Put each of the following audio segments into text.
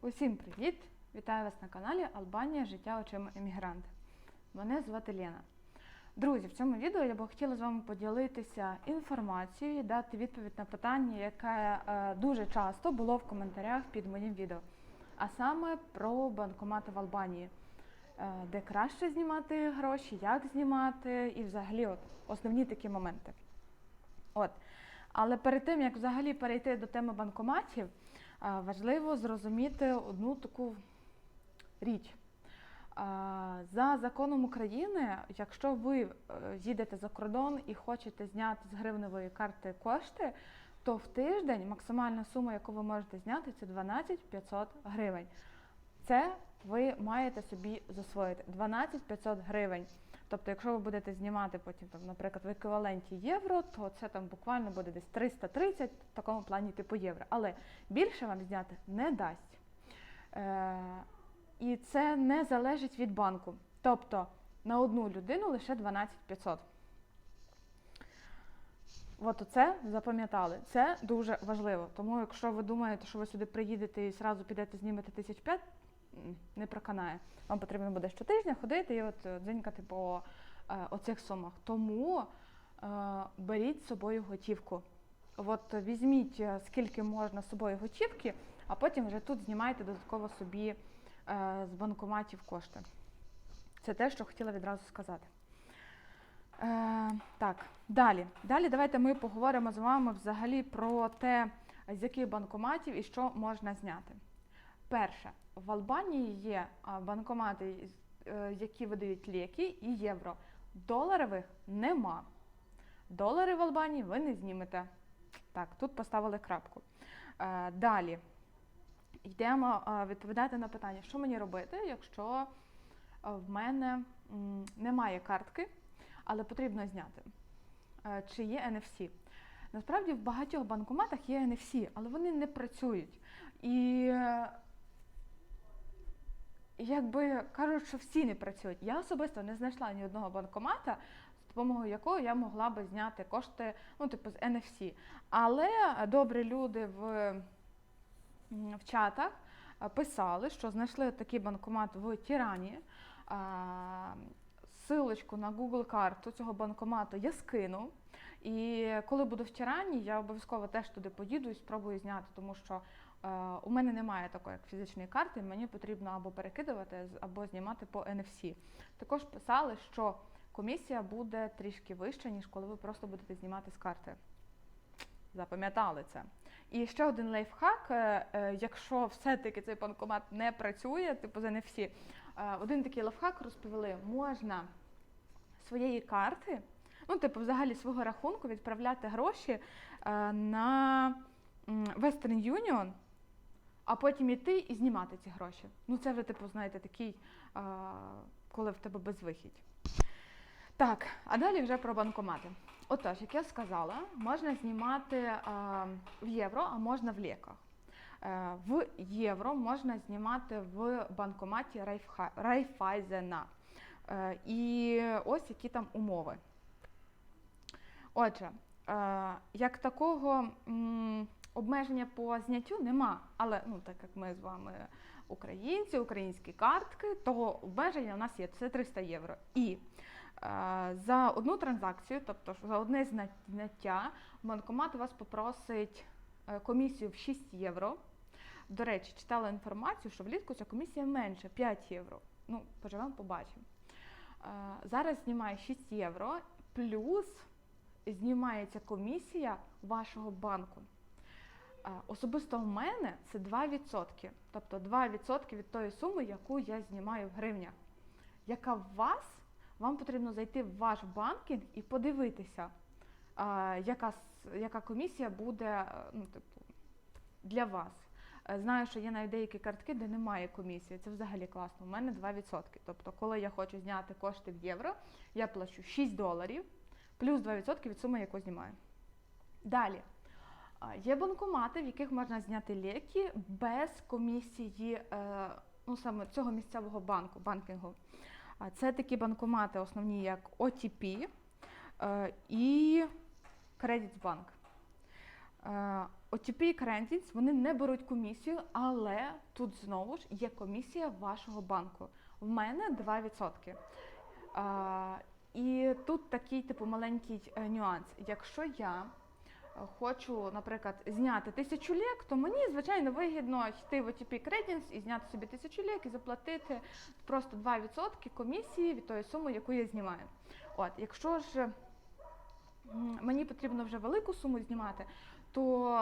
Усім привіт! Вітаю вас на каналі Албанія Життя очима емігранта. Мене звати Лена. Друзі, в цьому відео я би хотіла з вами поділитися інформацією дати відповідь на питання, яке е, дуже часто було в коментарях під моїм відео. А саме про банкомати в Албанії, Е, де краще знімати гроші, як знімати, і взагалі от, основні такі моменти. От. Але перед тим, як взагалі перейти до теми банкоматів, важливо зрозуміти одну таку річ. За законом України, якщо ви е, їдете за кордон і хочете зняти з гривневої карти кошти, то в тиждень максимальна сума, яку ви можете зняти, це 12 500 гривень. Це ви маєте собі засвоїти 12 500 гривень. Тобто, якщо ви будете знімати потім, там, наприклад, в еквіваленті євро, то це там буквально буде десь 330 в такому плані типу євро. Але більше вам зняти не дасть. Е, і це не залежить від банку. Тобто на одну людину лише 12 500. От оце запам'ятали. Це дуже важливо. Тому якщо ви думаєте, що ви сюди приїдете і зразу підете знімете тисяч п'ять, не проканає. Вам потрібно буде щотижня ходити і от е, дзенькати по е, оцих сумах. Тому е, беріть з собою готівку. От візьміть, скільки можна з собою готівки, а потім вже тут знімайте додатково собі з банкоматів кошти. Це те, що хотіла відразу сказати. Е, так, далі. Далі давайте ми поговоримо з вами взагалі про те, з яких банкоматів і що можна зняти. Перше, в Албанії є банкомати, е, які видають ліки і євро. Доларових нема. Долари в Албанії ви не знімете. Так, тут поставили крапку. Е, далі йдемо е, відповідати на питання, що мені робити, якщо в мене немає картки, але потрібно зняти. Чи є NFC? Насправді в багатьох банкоматах є NFC, але вони не працюють. І якби кажуть, що всі не працюють. Я особисто не знайшла ні одного банкомата, з допомогою якого я могла би зняти кошти, ну, типу, з NFC. Але добрі люди в, в чатах писали, що знайшли такий банкомат в Тірані. Силочку на Google карту цього банкомату я скину. І коли буду в Тірані, я обов'язково теж туди поїду і спробую зняти, тому що у мене немає такої як фізичної карти, мені потрібно або перекидувати, або знімати по NFC. Також писали, що комісія буде трішки вища, ніж коли ви просто будете знімати з карти. Запам'ятали це. І ще один лайфхак, е, е, якщо все-таки цей банкомат не працює, типу з NFC, е, один такий лайфхак розповіли, можна своєї карти, ну, типу, взагалі свого рахунку відправляти гроші е, на Western Union, а потім іти і знімати ці гроші. Ну, це вже, типу, знаєте, такий, е, коли в тебе безвихідь. Так, а далі вже про банкомати. Отож, як я сказала, можна знімати е, в євро, а можна в ліках. Е, в євро можна знімати в банкоматі Райфайзена. Е, і ось які там умови. Отже, е, як такого обмеження по зняттю нема, але ну, так як ми з вами українці, українські картки, то обмеження у нас є це 300 євро. І е, за одну транзакцію, тобто за одне зняття, банкомат у вас попросить е, комісію в 6 євро. До речі, читала інформацію, що влітку ця комісія менше 5 євро. Ну, поживемо, побачимо. Е, Зараз знімає 6 євро, плюс знімається комісія вашого банку. Особисто в мене це 2%. Тобто 2% від тої суми, яку я знімаю в гривнях. Яка в вас, вам потрібно зайти в ваш банкінг і подивитися, яка, яка комісія буде е, ну, типу, для вас. Е, Знаю, що є навіть деякі картки, де немає комісії. Це взагалі класно. У мене 2%. Тобто, коли я хочу зняти кошти в євро, я плачу 6 доларів плюс 2% від суми, яку знімаю. Далі. Є банкомати, в яких можна зняти ліки без комісії е, ну, саме цього місцевого банку, банкінгу. Це такі банкомати, основні як OTP е, і Кредитбанк. OTP і Credits, вони не беруть комісію, але тут знову ж є комісія вашого банку. В мене 2%. Е, і тут такий типу маленький нюанс. Якщо я хочу, наприклад, зняти тисячу лек, то мені звичайно вигідно йти в OTP Credits і зняти собі тисячу лек і заплатити просто 2% комісії від тої суми, яку я знімаю. От, якщо ж мені потрібно вже велику суму знімати, то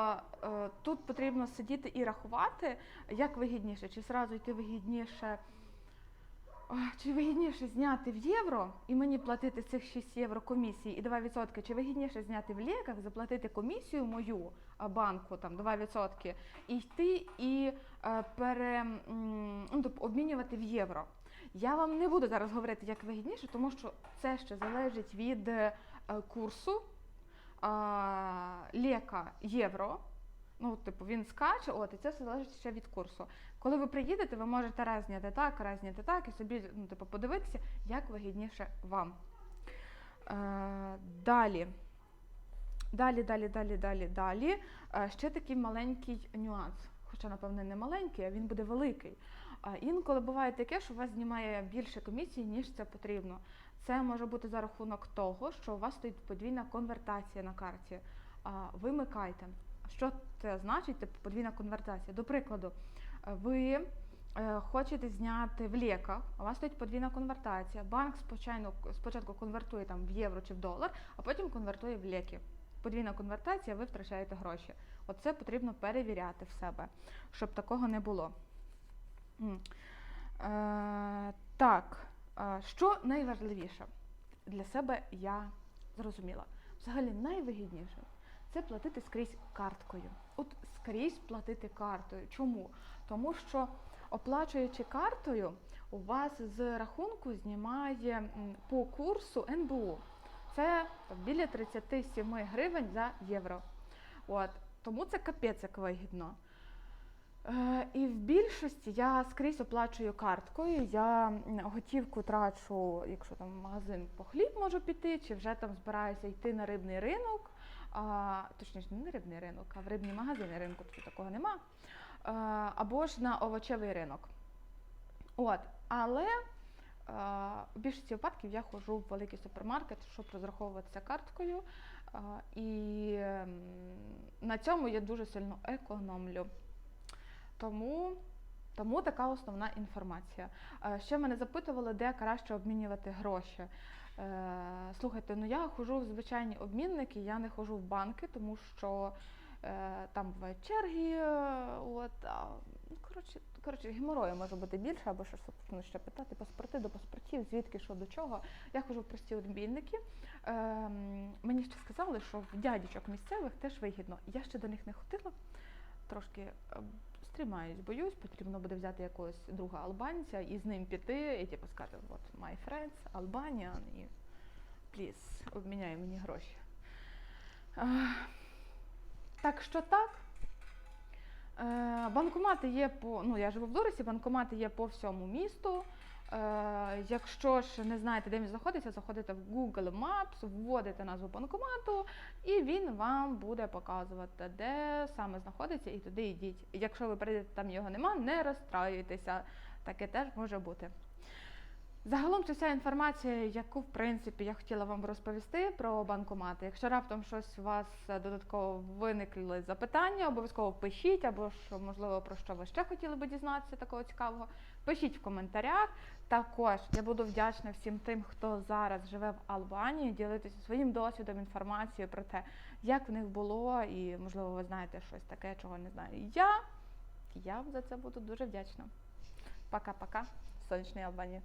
е, тут потрібно сидіти і рахувати, як вигідніше, чи зразу йти вигідніше. Чи вигідніше зняти в євро і мені платити цих 6 євро комісії і 2%, чи вигідніше зняти в ліках, заплатити комісію мою банку там 2% і йти і е, пере, ну, тобто обмінювати в євро. Я вам не буду зараз говорити, як вигідніше, тому що це ще залежить від е, курсу а, лека євро. Ну, типу, він скаче, от, і це все залежить ще від курсу. Коли ви приїдете, ви можете раз зняти так, раз зняти так, і собі ну, типу, подивитися, як вигідніше вам. Е, далі. Далі, далі, далі, далі, далі. Е, ще такий маленький нюанс. Хоча, напевне, не маленький, а він буде великий. А інколи буває таке, що у вас знімає більше комісії, ніж це потрібно. Це може бути за рахунок того, що у вас стоїть подвійна конвертація на карті. Вимикайте. Що це значить? Типу подвійна конвертація. До прикладу, е, ви е, хочете зняти в ліках, у вас стоїть подвійна конвертація. Банк спочатку, конвертує там в євро чи в долар, а потім конвертує в ліки. Подвійна конвертація, ви втрачаєте гроші. Оце потрібно перевіряти в себе, щоб такого не було. Е, так, е, що найважливіше для себе я зрозуміла. Взагалі найвигідніше це платити скрізь карткою. От скрізь платити картою. Чому? Тому що оплачуючи картою, у вас з рахунку знімає по курсу НБУ. Це біля 37 гривень за євро. От. Тому це капець як вигідно. Е, І в більшості я скрізь оплачую карткою. Я готівку трачу, якщо там в магазин по хліб можу піти, чи вже там збираюся йти на рибний ринок. А, точніше, не рибний ринок, а в рибні магазини ринку тут такого нема. А, або ж на овочевий ринок. От, але а, в більшості випадків я ходжу в великий супермаркет, щоб розраховуватися карткою. І ем, на цьому я дуже сильно економлю. Тому, тому така основна інформація. Ще мене запитували, де краще обмінювати гроші. Е, Слухайте, ну я ходжу в звичайні обмінники, я не ходжу в банки, тому що е, там бувають черги. е, От, а, ну, коротше, коротше, геморою може бути більше, або щось потрібно ще питати, паспорти до паспортів, звідки, що до чого. Я ходжу в прості обмінники. Ем, мені ще сказали, що в дядічок місцевих теж вигідно. Я ще до них не ходила, трошки е, стрімаюсь, боюсь, потрібно буде взяти якогось друга албанця і з ним піти, і типу сказати, от my friends, Albanian, і please, обміняй мені гроші. А, так що так. Е, банкомати є по, ну я живу в Дорисі, банкомати є по всьому місту. Е, якщо ж не знаєте, де він знаходиться, заходите в Google Maps, вводите назву банкомату, і він вам буде показувати, де саме знаходиться, і туди йдіть. Якщо ви прийдете, там його нема, не розстраюйтеся. Таке теж може бути. Загалом це вся інформація, яку в принципі я хотіла вам розповісти про банкомати. Якщо раптом щось у вас додатково виникли запитання, обов'язково пишіть, або ж можливо про що ви ще хотіли би дізнатися такого цікавого. Пишіть в коментарях. Також я буду вдячна всім тим, хто зараз живе в Албанії, ділитися своїм досвідом, інформацією про те, як в них було, і можливо ви знаєте щось таке, чого не знаю я. Я за це буду дуже вдячна. Пока-пока, сонячної Албанії.